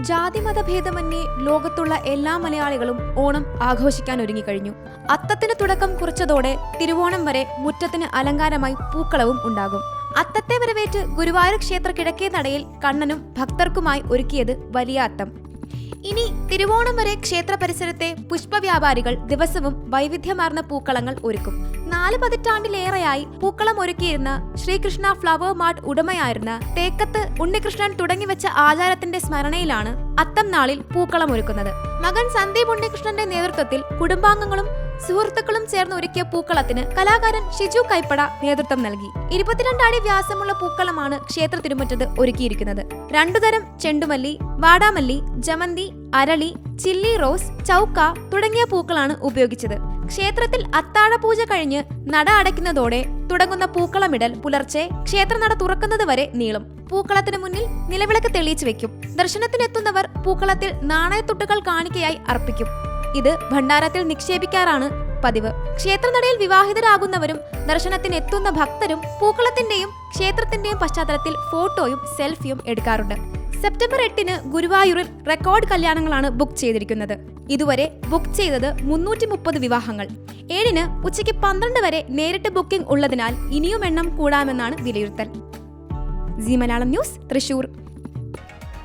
ജാതിമത ഭേദമന്യേ ലോകത്തുള്ള എല്ലാ മലയാളികളും ഓണം ആഘോഷിക്കാൻ ഒരുങ്ങിക്കഴിഞ്ഞു. അത്തത്തിന് തുടക്കം കുറിച്ചതോടെ തിരുവോണം വരെ മുറ്റത്തിന് അലങ്കാരമായി പൂക്കളവും ഉണ്ടാകും. അത്തത്തെ വരവേറ്റ് ഗുരുവായൂർ ക്ഷേത്ര കിഴക്കേ നടയിൽ കണ്ണനും ഭക്തർക്കുമായി ഒരുക്കിയത് വലിയ അത്തം ഇനി തിരുവോണം വരെ ക്ഷേത്ര പരിസരത്തെ പുഷ്പവ്യാപാരികൾ ദിവസവും വൈവിധ്യമാർന്ന പൂക്കളങ്ങൾ ഒരുക്കും. നാല് പതിറ്റാണ്ടിലേറെയായി പൂക്കളം ഒരുക്കിയിരുന്ന ശ്രീകൃഷ്ണ ഫ്ലവർ മാർട്ട് ഉടമയായിരുന്ന തേക്കത്ത് ഉണ്ണികൃഷ്ണൻ തുടങ്ങിവെച്ച ആചാരത്തിന്റെ സ്മരണയിലാണ് അത്തം നാളിൽ പൂക്കളം ഒരുക്കുന്നത്. മകൻ സന്ദീപ് ഉണ്ണികൃഷ്ണന്റെ നേതൃത്വത്തിൽ കുടുംബാംഗങ്ങളും സുഹൃത്തുക്കളും ചേർന്ന് ഒരുക്കിയ പൂക്കളത്തിന് കലാകാരൻ ഷിജു കൈപ്പട നേതൃത്വം നൽകി. ഇരുപത്തിരണ്ട് അടി വ്യാസമുള്ള പൂക്കളമാണ് ക്ഷേത്ര തിരുമുറ്റത്ത് ഒരുക്കിയിരിക്കുന്നത്. രണ്ടുതരം ചെണ്ടുമല്ലി വാടാമല്ലി ജമന്തി അരളി ചില്ലി റോസ് ചൗക്ക തുടങ്ങിയ പൂക്കളാണ് ഉപയോഗിച്ചത്. ക്ഷേത്രത്തിൽ അത്താഴ പൂജ കഴിഞ്ഞ് നട അടയ്ക്കുന്നതോടെ തുടങ്ങുന്ന പൂക്കളമിടൽ പുലർച്ചെ ക്ഷേത്രനട തുറക്കുന്നത് വരെ നീളും. പൂക്കളത്തിന് മുന്നിൽ നിലവിളക്ക് തെളിയിച്ചു വെക്കും. ദർശനത്തിനെത്തുന്നവർ പൂക്കളത്തിൽ നാണയത്തുട്ടുകൾ കാണിക്കയായി അർപ്പിക്കും. ഇത് ഭണ്ഡാരത്തിൽ നിക്ഷേപിക്കാറാണ് പതിവ്. ക്ഷേത്രനടയിൽ വിവാഹിതരാകുന്നവരും ദർശനത്തിന് എത്തുന്ന ഭക്തരും പൂക്കളത്തിന്റെയും ക്ഷേത്രത്തിന്റെയും പശ്ചാത്തലത്തിൽ ഫോട്ടോയും സെൽഫിയും എടുക്കാറുണ്ട്. സെപ്റ്റംബർ എട്ടിന് ഗുരുവായൂരിൽ റെക്കോർഡ് കല്യാണങ്ങളാണ് ബുക്ക് ചെയ്തിരിക്കുന്നത്. ഇതുവരെ ബുക്ക് ചെയ്തത് മുന്നൂറ്റി മുപ്പത് വിവാഹങ്ങൾ. ഏഴിന് ഉച്ചയ്ക്ക് പന്ത്രണ്ട് വരെ നേരിട്ട് ബുക്കിംഗ് ഉള്ളതിനാൽ ഇനിയും എണ്ണം കൂടാമെന്നാണ് വിലയിരുത്തൽ. Zee Malayalam news Thrissur.